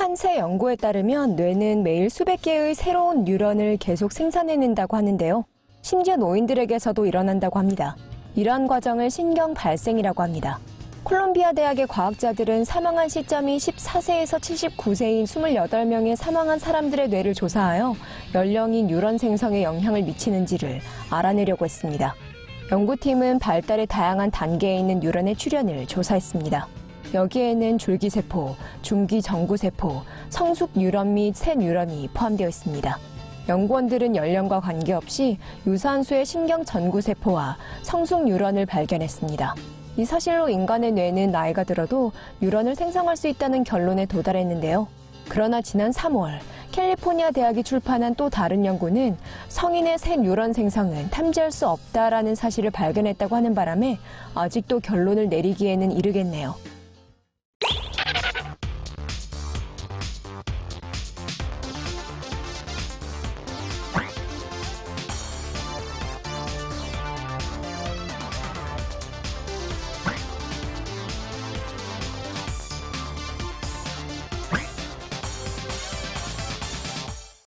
한새 연구에 따르면 뇌는 매일 수백 개의 새로운 뉴런을 계속 생산해낸다고 하는데요. 심지어 노인들에게서도 일어난다고 합니다. 이러한 과정을 신경 발생이라고 합니다. 콜롬비아 대학의 과학자들은 사망한 시점이 14세에서 79세인 28명의 사망한 사람들의 뇌를 조사하여 연령이 뉴런 생성에 영향을 미치는지를 알아내려고 했습니다. 연구팀은 발달의 다양한 단계에 있는 뉴런의 출현을 조사했습니다. 여기에는 줄기세포, 중기정구세포, 성숙 뉴런 및새 뉴런이 포함되어 있습니다. 연구원들은 연령과 관계없이 유산수의 신경 전구세포와 성숙 뉴런을 발견했습니다. 이 사실로 인간의 뇌는 나이가 들어도 뉴런을 생성할 수 있다는 결론에 도달했는데요. 그러나 지난 3월 캘리포니아 대학이 출판한 또 다른 연구는 성인의 새 뉴런 생성은 탐지할 수 없다라는 사실을 발견했다고 하는 바람에 아직도 결론을 내리기에는 이르겠네요.